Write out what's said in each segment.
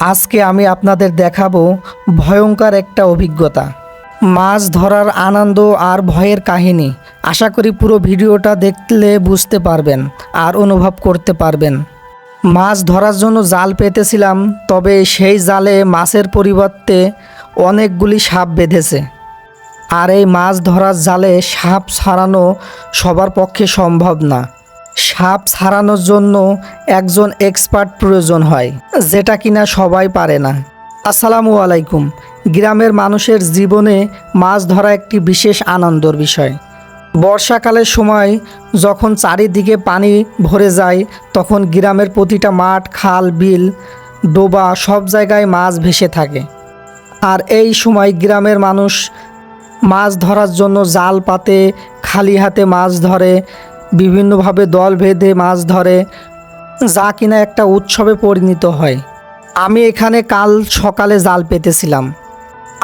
আজকে আমি আপনাদের দেখাবো ভয়ঙ্কর একটা অভিজ্ঞতা। মাছ ধরার আনন্দ আর ভয়ের কাহিনী। আশা করি পুরো ভিডিওটা দেখলে বুঝতে পারবেন আর অনুভব করতে পারবেন। মাছ ধরার জন্য জাল পেতেছিলাম, তবে সেই জালে মাছের পরিবর্তে অনেকগুলি সাপ বেঁধেছে। আর এই মাছ ধরার জালে সাপ ছাড়ানো সবার পক্ষে সম্ভব না। সাপ ছাড়ানোর জন্য একজন এক্সপার্ট প্রয়োজন হয়, যেটা কিনা সবাই পারে না। আসসালামু আলাইকুম। গ্রামের মানুষের জীবনে মাছ ধরা একটি বিশেষ আনন্দর বিষয়। বর্ষাকালের সময় যখন চারিদিকে পানি ভরে যায়, তখন গ্রামের প্রতিটা মাঠ, খাল, বিল, ডোবা সব জায়গায় মাছ ভেসে থাকে। আর এই সময় গ্রামের মানুষ মাছ ধরার জন্য জাল পাতে, খালি হাতে মাছ ধরে বিভিন্নভাবে দল বেঁধে মাছ ধরে, যা কিনা একটা উৎসবে পরিণত হয়। আমি এখানে কাল সকালে জাল পেতেছিলাম।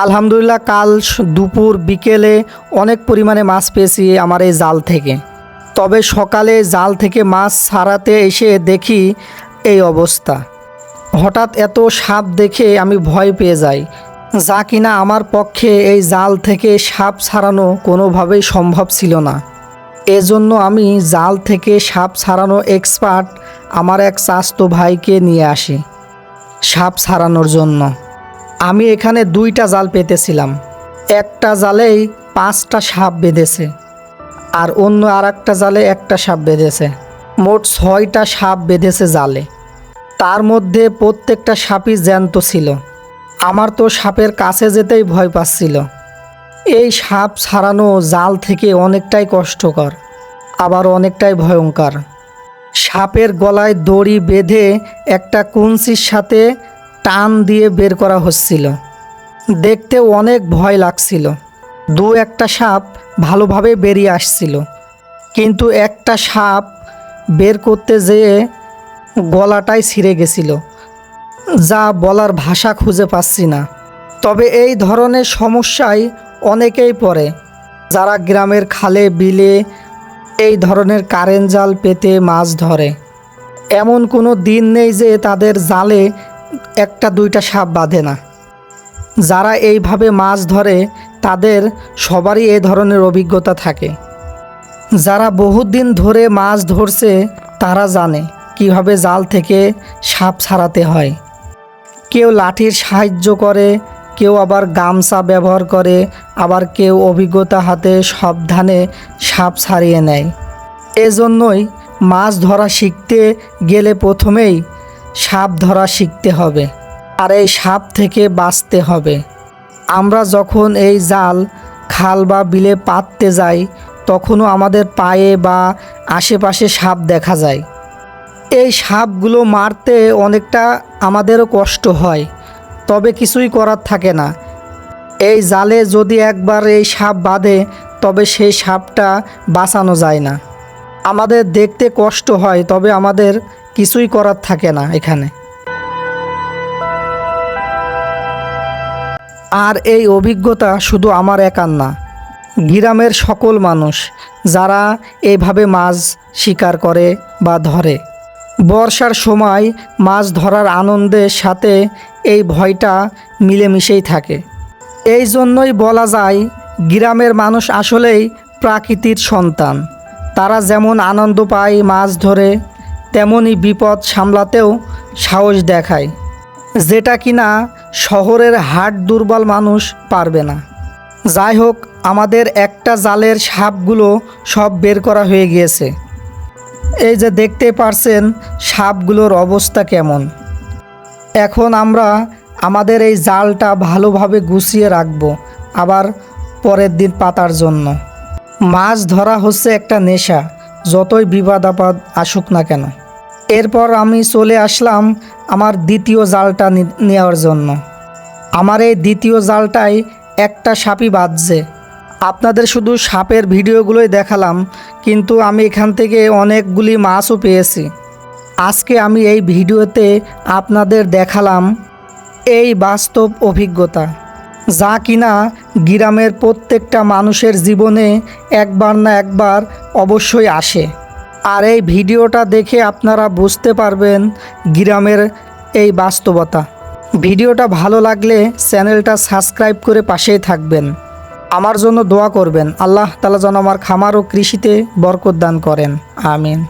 আলহামদুলিল্লাহ, কাল দুপুর বিকেলে অনেক পরিমাণে মাছ পেয়েছি আমার এই জাল থেকে। তবে সকালে জাল থেকে মাছ ছাড়াতে এসে দেখি এই অবস্থা। হঠাৎ এত সাপ দেখে আমি ভয় পেয়ে যাই, যা কিনা আমার পক্ষে এই জাল থেকে সাপ ছাড়ানো কোনোভাবেই সম্ভব ছিল না। এজন্য আমি জাল থেকে সাপ ছাড়ানো এক্সপার্ট আমার এক চাস্তো ভাইকে নিয়ে আসি সাপ ছাড়ানোর জন্য। আমি এখানে দুইটা জাল পেতেছিলাম। একটা জালেই পাঁচটা সাপ বেঁধেছে আর অন্য আর একটা জালে একটা সাপ বেঁধেছে। মোট ছয়টা সাপ বেঁধেছে জালে। তার মধ্যে প্রত্যেকটা সাপই জ্যান্ত ছিল। আমার তো সাপের কাছে যেতেই ভয় পাচ্ছিল। এই সাপ ছাড়ানো জাল থেকে অনেকটাই কষ্টকর, আবার অনেকটাই ভয়ঙ্কর। সাপের গলায় দড়ি বেঁধে একটা কুঞ্চির সাথে টান দিয়ে বের করা হচ্ছিল। দেখতে অনেক ভয় লাগছিল। দু একটা সাপ ভালোভাবে বেরিয়ে আসছিল, কিন্তু একটা সাপ বের করতে যেয়ে গলাটাই ছিঁড়ে গেছিল। যা বলার ভাষা খুঁজে পাচ্ছি না। তবে এই ধরনের সমস্যায় অনেকেই পড়ে। যারা গ্রামের খালে বিলে এই ধরনের কারেন্ট জাল পেতে মাছ ধরে। এমন কোনো দিন নেই যে তাদের জালে একটা দুইটা সাপ বাঁধে না। যারা এইভাবে মাছ ধরে, তাদের সবারই এ ধরনের অভিজ্ঞতা থাকে। যারা বহুদিন ধরে মাছ ধরছে, তারা জানে কীভাবে জাল থেকে সাপ ছাড়াতে হয়। কেউ লাঠির সাহায্য করে কেউ আবার গামছা ব্যবহার করে, আবার কেউ অভিজ্ঞতা হাতে সাবধানে সাপ ছাড়িয়ে নেয়। এজন্যই মাছ ধরা শিখতে গেলে প্রথমেই সাপ ধরা শিখতে হবে, আর এই সাপ থেকে বাঁচতে হবে। আমরা যখন এই জাল, খাল বা বিলে পাততে যাই, তখনও আমাদের পায়ে বা আশেপাশে সাপ দেখা যায়। এই সাপগুলো মারতে অনেকটা আমাদেরও কষ্ট হয়। তবে কিছুই করার থাকে না। এই জালে যদি একবার এই সাপ বাঁধে, তবে সেই সাপটা বাঁচানো যায় না। আমাদের দেখতে কষ্ট হয়, তবে আমাদের কিছুই করার থাকে না এখানে। আর এই অভিজ্ঞতা শুধু আমার একার না, গ্রামের সকল মানুষ, যারা এইভাবে মাছ শিকার করে বা ধরে। বর্ষার সময় মাছ ধরার আনন্দের সাথে এই ভয়টা মিলেমিশেই থাকে। এই জন্যই বলা যায়, গ্রামের মানুষ আসলেই প্রাকৃতির সন্তান। তারা যেমন আনন্দ পায় মাছ ধরে তেমনই বিপদ সামলাতেও সাহস দেখায়। যেটা কিনা শহরের হাট দুর্বল মানুষ পারবে না। যাই হোক, আমাদের একটা জালের সাপগুলো সব বের করা হয়ে গিয়েছে। এই যে দেখতে পারছেন সাপগুলোর অবস্থা কেমন। এখন আমরা আমাদের এই জালটা ভালোভাবে গুছিয়ে রাখব, আবার পরের দিন পাতার জন্য। মাছ ধরা হচ্ছে একটা নেশা, যতই বিবাদ আপাদ আসুক না কেন। এরপর আমি চলে আসলাম আমার দ্বিতীয় জালটা নেওয়ার জন্য। আমার এই দ্বিতীয় জালটাই একটা সাপই বাজছে আপনাদের শুধু সাপের ভিডিওগুলোই দেখালাম কিন্তু আমি এখান থেকে অনেকগুলি মাছও পেয়েছি। আজকে আমি এই ভিডিওতে আপনাদের দেখালাম এই বাস্তব অভিজ্ঞতা, যা কিনা গ্রামের প্রত্যেকটা মানুষের জীবনে একবার না একবার অবশ্যই আসে। আর এই ভিডিওটা দেখে আপনারা বুঝতে পারবেন গ্রামের এই বাস্তবতা। ভিডিওটা ভালো লাগলে চ্যানেলটা সাবস্ক্রাইব করে পাশেই থাকবেন। আমার জন্য দোয়া করবেন। আল্লাহ তালা যেন আমার খামার ও কৃষিতে বরকত দান করেন। আমিন।